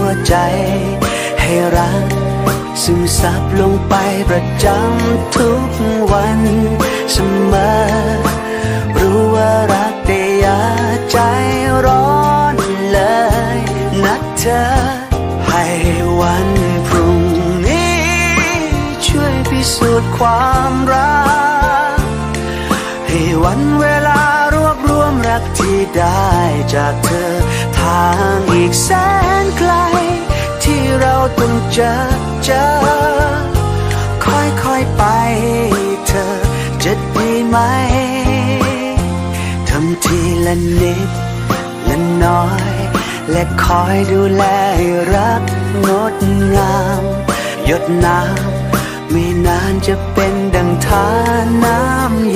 วใจ ให้รักซึมซับลงไปประจำทุกวันเสมอ รู้ว่ารักแต่อย่าใจร้อนเลยนะเธอ ให้วันพรุ่งนี้ ช่วยพิสูจน์ความรัก ให้วันเวลารวบรวมรักที่ได้จากเธอ ทางอีกแสน ต้องเจอเจอค่อยๆไปเธอจะดีไหมทำทีละนิดละน้อย และคอยดูแลรักงดงาม หยดน้ำไม่นานจะเป็นดังทาน้ำ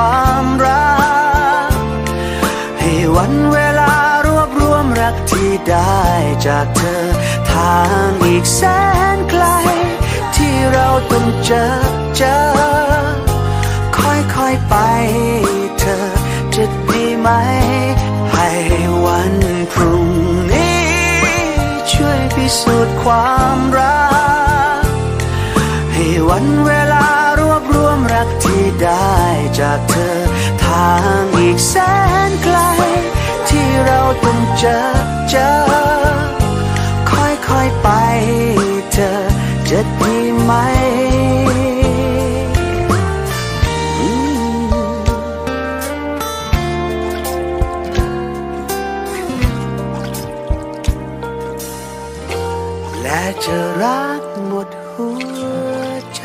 ความรัก ให้วันเวลารวบรวมรักที่ได้จากเธอ ทางอีกแสนไกล ที่เราต้องเจอเจอ ค่อยๆไปเธอจะดีไหม ให้วันพรุ่งนี้ ช่วยพิสูจน์ความรัก ให้วันเวลารวบรวมรักที่ได้ จากเธอ ทางอีกแสนไกล ที่เราต้องเจอเจอ ค่อยๆไปเธอจะดีไหมอืมและจะรักหมดหัวใจ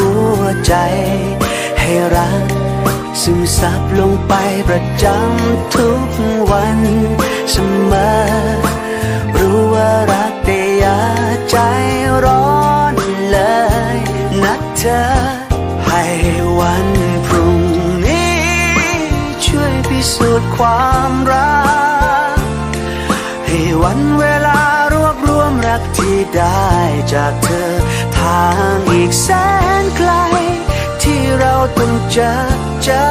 ใจ ให้รักซึมซับลงไปประจำทุกวันเสมอ รู้ว่ารักแต่อย่าใจร้อนเลยนะเธอ ให้วันพรุ่งนี้ ช่วยพิสูจน์ความรัก ให้วันเวลารวบรวมรักที่ได้จากเธอ ทางอีกแสน เราต้องเจอเจอ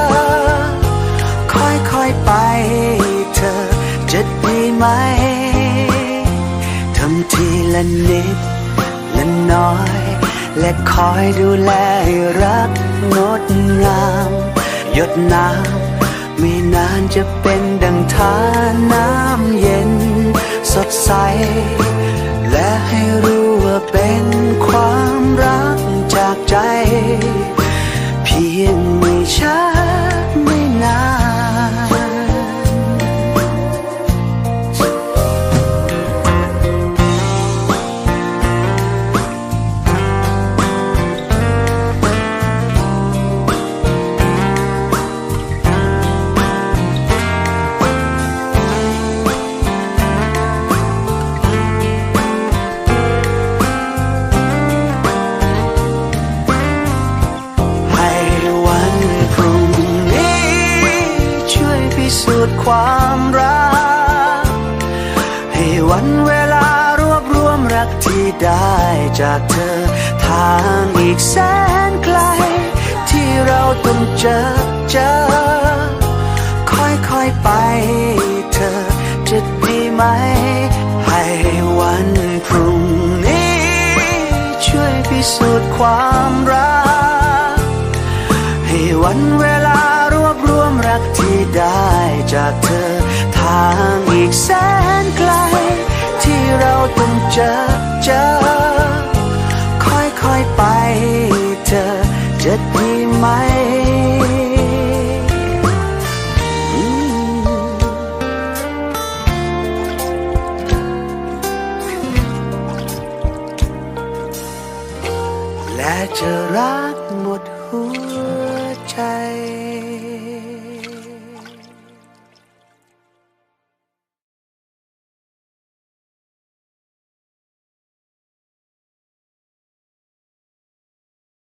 ค่อยๆไปเธอจะดีไหมทำทีละนิดละน้อย และคอยดูแลรักงดงาม หยดน้ำไม่นานจะเป็นดังทานน้ำเย็นสดใส ได้จากเธอ ทางอีกแสนไกล ที่เราต้องเจอเจอ ค่อยๆไปเธอ จะดีไหม ให้วันพรุ่งนี้ ช่วยพิสูจน์ความรัก ให้วันเวลารวบรวมรักที่ได้จากเธอ ทางอีกแสนไกล ที่เราต้องเจอ เจอ ค่อยๆไปเธอจะดีไหมและจะรักหมดหัวใจ